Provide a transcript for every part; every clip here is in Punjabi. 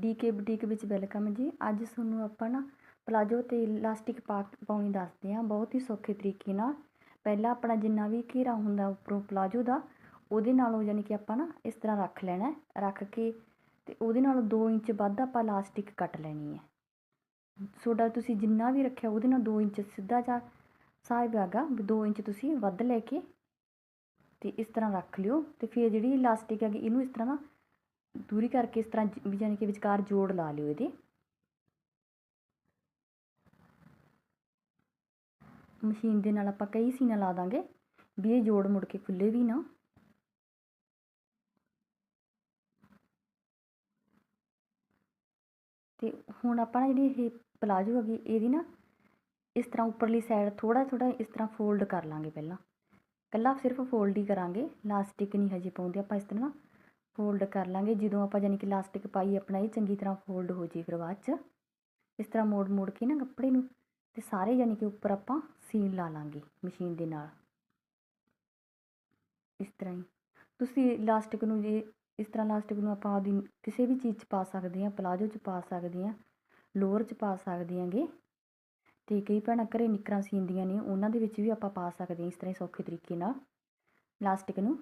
ਡੀਕੇ ਬੁਟੀਕ ਵਿੱਚ ਵੈਲਕਮ ਜੀ। ਅੱਜ ਤੁਹਾਨੂੰ ਆਪਾਂ ਨਾ ਪਲਾਜੋ ਤੇ ਇਲਾਸਟਿਕ ਪਾ ਪਾਉਣੀ ਦੱਸਦੇ ਹਾਂ, ਬਹੁਤ ਹੀ ਸੌਖੇ ਤਰੀਕੇ ਨਾਲ। ਪਹਿਲਾਂ ਆਪਣਾ ਜਿੰਨਾ ਵੀ ਘੇਰਾ ਹੁੰਦਾ ਉੱਪਰੋਂ ਪਲਾਜੋ ਦਾ, ਉਹਦੇ ਨਾਲੋਂ ਯਾਨੀ ਕਿ ਆਪਾਂ ਨਾ ਇਸ ਤਰ੍ਹਾਂ ਰੱਖ ਲੈਣਾ ਰੱਖ ਕੇ ਤੇ ਉਹਦੇ ਨਾਲੋਂ 2 ਇੰਚ ਵੱਧ ਆਪਾਂ ਇਲਾਸਟਿਕ ਕੱਟ ਲੈਣੀ ਹੈ। ਤੁਹਾਡਾ ਤੁਸੀਂ ਜਿੰਨਾ ਵੀ ਰੱਖਿਆ ਉਹਦੇ ਨਾਲ 2 ਇੰਚ ਸਿੱਧਾ ਜਾ ਸਾਹਿਬ ਹੈਗਾ, ਵੀ 2 ਇੰਚ ਤੁਸੀਂ ਵੱਧ ਲੈ ਕੇ ਤੇ ਇਸ ਤਰ੍ਹਾਂ ਰੱਖ ਲਿਓ। ਤੇ ਫਿਰ ਜਿਹੜੀ ਇਲਾਸਟਿਕ ਹੈਗੀ, ਇਹਨੂੰ ਇਸ ਤਰ੍ਹਾਂ ਨਾ ਦੂਰੀ ਕਰਕੇ ਇਸ ਤਰ੍ਹਾਂ ਜ- ਵੀ ਯਾਨੀ ਕਿ ਵਿਚਕਾਰ ਜੋੜ ਲਾ ਲਿਓ ਇਹਦੇ। ਮਸ਼ੀਨ ਦੇ ਨਾਲ ਆਪਾਂ ਕਈ ਸੀਨਾ ਲਾ ਦਾਂਗੇ, ਵੀ ਇਹ ਜੋੜ ਮੁੜ ਕੇ ਖੁੱਲੇ ਵੀ ਨਾ। ਤੇ ਹੁਣ ਆਪਾਂ ਨਾ ਜਿਹੜੀ ਇਹ ਪਲਾਜੋ ਹੈਗੀ, ਇਹਦੀ ਨਾ ਇਸ ਤਰ੍ਹਾਂ ਉੱਪਰਲੀ ਸਾਈਡ ਥੋੜਾ ਥੋੜਾ ਇਸ ਤਰ੍ਹਾਂ ਫੋਲਡ ਕਰ ਲਾਂਗੇ ਪਹਿਲਾਂ। ਕੱਲਾ ਸਿਰਫ ਫੋਲਡ ਹੀ ਕਰਾਂਗੇ ਲਾਸਟਿਕ ਨਹੀਂ ਹਜੇ ਪਾਉਂਦੇ, ਆਪਾਂ ਇਸ ਤਰ੍ਹਾਂ ਨਾ ਫੋਲਡ ਕਰ ਲਾਂਗੇ। ਜਦੋਂ ਆਪਾਂ ਯਾਨੀ ਕਿ ਇਲਾਸਟਿਕ ਪਾਈ, ਆਪਣਾ ਇਹ ਚੰਗੀ ਤਰ੍ਹਾਂ ਫੋਲਡ ਹੋ ਜੇ ਫਿਰ ਬਾਅਦ ਚ। ਇਸ ਤਰ੍ਹਾਂ ਮੋੜ ਮੋੜ ਕੇ ਨਾ ਕੱਪੜੇ ਨੂੰ ਤੇ ਸਾਰੇ ਯਾਨੀ ਕਿ ਉੱਪਰ ਆਪਾਂ ਸੀਨ ਲਾ ਲਾਂਗੇ ਮਸ਼ੀਨ ਦੇ ਨਾਲ। ਇਸ ਤਰ੍ਹਾਂ ਹੀ। ਤੁਸੀਂ ਇਲਾਸਟਿਕ ਨੂੰ ਜੇ, ਇਸ ਤਰ੍ਹਾਂ ਇਲਾਸਟਿਕ ਨੂੰ ਆਪਾਂ ਉਹਦੀ ਕਿਸੇ ਵੀ ਚੀਜ਼ 'ਚ ਪਾ ਸਕਦੇ ਹਾਂ ਪਲਾਜੋ 'ਚ ਪਾ ਸਕਦੇ ਹਾਂ, ਲੋਅਰ 'ਚ ਪਾ ਸਕਦੇ ਹਾਂਗੇ। ਤੇ ਕਈ ਭੈਣਾਂ ਘਰੇ ਨਿੱਕਰਾਂ ਸੀਂਦੀਆਂ ਨੇ, ਉਹਨਾਂ ਦੇ ਵਿੱਚ ਵੀ ਆਪਾਂ ਪਾ ਸਕਦੇ ਹਾਂ ਇਸ ਤਰ੍ਹਾਂ ਹੀ ਸੌਖੇ ਤਰੀਕੇ ਨਾਲ ਇਲਾਸਟਿਕ ਨੂੰ।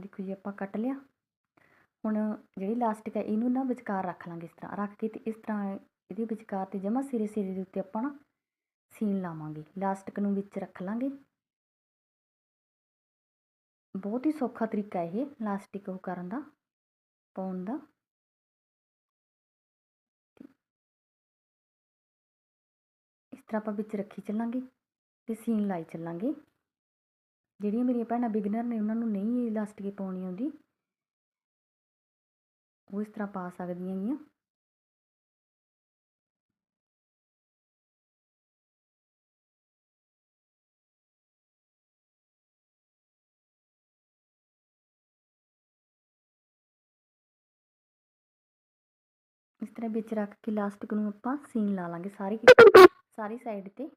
ਆ ਦੇਖੋ ਜੀ ਆਪਾਂ ਕੱਟ ਲਿਆ। ਹੁਣ ਜਿਹੜੀ ਲਾਸਟਿਕ ਹੈ ਇਹਨੂੰ ਨਾ ਵਿਚਕਾਰ ਰੱਖ ਲਾਂਗੇ ਇਸ ਤਰ੍ਹਾਂ, ਰੱਖ ਕੇ ਤੇ ਇਸ ਤਰ੍ਹਾਂ ਇਹਦੇ ਵਿਚਕਾਰ ਤੇ ਜਮਾ ਸਿਰੇ ਸਿਰੇ ਦੇ ਉੱਤੇ ਆਪਾਂ ਨਾ ਸੀਨ ਲਾਵਾਂਗੇ। ਲਾਸਟਿਕ ਨੂੰ ਵਿੱਚ ਰੱਖ ਲਾਂਗੇ। ਬਹੁਤ ਹੀ ਸੌਖਾ ਤਰੀਕਾ ਇਹ ਲਾਸਟਿਕ ਉਹ ਕਰਨ ਦਾ, ਪਾਉਣ ਦਾ। ਇਸ ਤਰ੍ਹਾਂ ਆਪਾਂ ਵਿੱਚ ਰੱਖੀ ਚੱਲਾਂਗੇ ਤੇ ਸੀਨ ਲਾਈ ਚੱਲਾਂਗੇ। ਜਿਹੜੀਆਂ ਮੇਰੀਆਂ ਭੈਣਾਂ ਬਿਗਨਰ ਨੇ, ਉਹਨਾਂ ਨੂੰ ਨਹੀਂ ਇਲਾਸਟਿਕ ਪਾਉਣੀ ਆਉਂਦੀ। ਉਹ ਇਸ ਤਰ੍ਹਾਂ ਪਾ ਸਕਦੀਆਂ ਹੈਗੀਆਂ ਇਸ ਤਰ੍ਹਾਂ ਵਿੱਚ ਰੱਖ ਕੇ ਲਾਸਟਿਕ ਨੂੰ ਆਪਾਂ ਸੀਨ ਲਾ ਲਾਂਗੇ ਸਾਰੀ ਸਾਰੀ ਸਾਈਡ ਤੇ।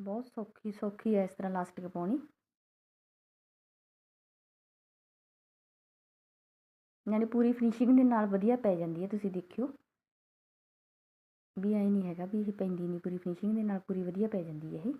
ਬਹੁਤ ਸੌਖੀ ਸੌਖੀ ਹੈ ਇਸ ਤਰ੍ਹਾਂ ਲਾਸਟਿਕ ਪਾਉਣੀ ਯਾਨੀ ਪੂਰੀ ਫਿਨਿਸ਼ਿੰਗ ਦੇ ਨਾਲ ਵਧੀਆ ਪੈ ਜਾਂਦੀ ਹੈ, ਤੁਸੀਂ ਦੇਖਿਓ। ਵੀ ਐ ਨਹੀਂ ਹੈਗਾ ਵੀ ਇਹ ਪੈਂਦੀ ਨਹੀਂ, ਪੂਰੀ ਫਿਨਿਸ਼ਿੰਗ ਦੇ ਨਾਲ ਪੂਰੀ ਵਧੀਆ ਪੈ ਜਾਂਦੀ ਹੈ ਇਹ।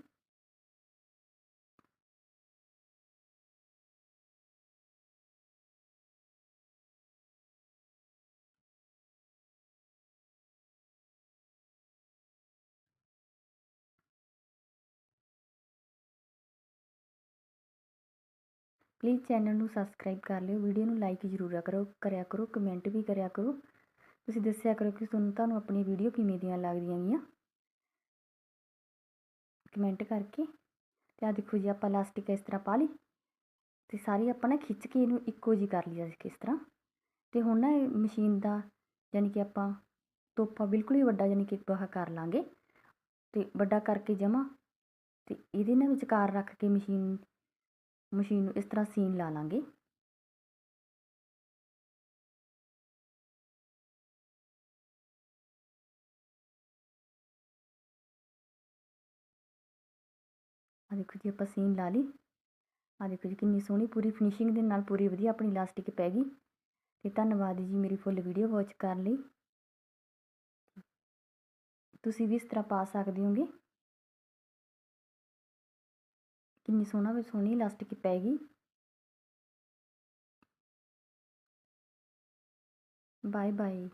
ਪਲੀਜ਼ ਚੈਨਲ ਨੂੰ ਸਬਸਕ੍ਰਾਈਬ ਕਰ ਲਿਓ ਵੀਡੀਓ ਨੂੰ ਲਾਈਕ ਜ਼ਰੂਰ ਕਰੋ, ਕਰਿਆ ਕਰੋ ਕਮੈਂਟ ਵੀ ਕਰਿਆ ਕਰੋ। ਤੁਸੀਂ ਦੱਸਿਆ ਕਰੋ ਕਿ ਤੁਹਾਨੂੰ ਤੁਹਾਨੂੰ ਆਪਣੀ ਵੀਡੀਓ ਕਿਵੇਂ ਦੀਆਂ ਲੱਗਦੀਆਂ ਗਈਆਂ ਕਮੈਂਟ ਕਰਕੇ। ਤੇ ਆ ਦੇਖੋ ਜੀ, ਆਪਾਂ ਲਾਸਟਿਕ ਇਸ ਤਰ੍ਹਾਂ ਪਾ ਲਈ? ਤੇ ਸਾਰੀ ਆਪਾਂ ਨਾ ਖਿੱਚ ਕੇ ਇਹਨੂੰ ਇੱਕੋ ਜੀ ਕਰ ਲਿਆ ਕਿਸ ਤਰ੍ਹਾਂ? ਤੇ ਹੁਣ ਨਾ ਇਹ ਮਸ਼ੀਨ ਦਾ ਯਾਨੀ ਕਿ ਆਪਾਂ ਤੋਪਾ ਬਿਲਕੁਲ ਹੀ ਵੱਡਾ ਯਾਨੀ ਕਿ ਬਾਹ ਕਰ ਲਾਂਗੇ। ਤੇ ਵੱਡਾ ਕਰਕੇ ਜਮਾ। ਤੇ ਇਹਦੇ ਨਾਲ ਵਿਚਕਾਰ ਰੱਖ ਕੇ ਮਸ਼ੀਨ ਮਸ਼ੀਨ ਨੂੰ ਇਸ ਤਰ੍ਹਾਂ ਸੀਨ ਲਾ ਲਾਂਗੇ। ਆ ਦੇਖੋ ਜੀ, ਆਪਾਂ ਸੀਨ ਲਾ ਲਈ। ਆ ਦੇਖੋ ਜੀ, ਕਿੰਨੀ ਸੋਹਣੀ ਪੂਰੀ ਫਿਨਿਸ਼ਿੰਗ ਦੇ ਨਾਲ ਪੂਰੀ ਵਧੀਆ ਆਪਣੀ ਇਲਾਸਟਿਕ ਪੈ ਗਈ। ਤੇ ਧੰਨਵਾਦ ਜੀ ਮੇਰੀ ਫੁੱਲ ਵੀਡੀਓ ਵਾਚ ਕਰਨ ਲਈ। ਤੁਸੀਂ ਵੀ ਇਸ ਤਰ੍ਹਾਂ ਪਾ ਸਕਦੇ ਹੋਗੇ। ਕਿੰਨੀ ਸੋਹਣਾ ਵੀ ਸੋਹਣੀ ਇਲਾਸਟਿਕ ਪੈ ਗਈ। Bye bye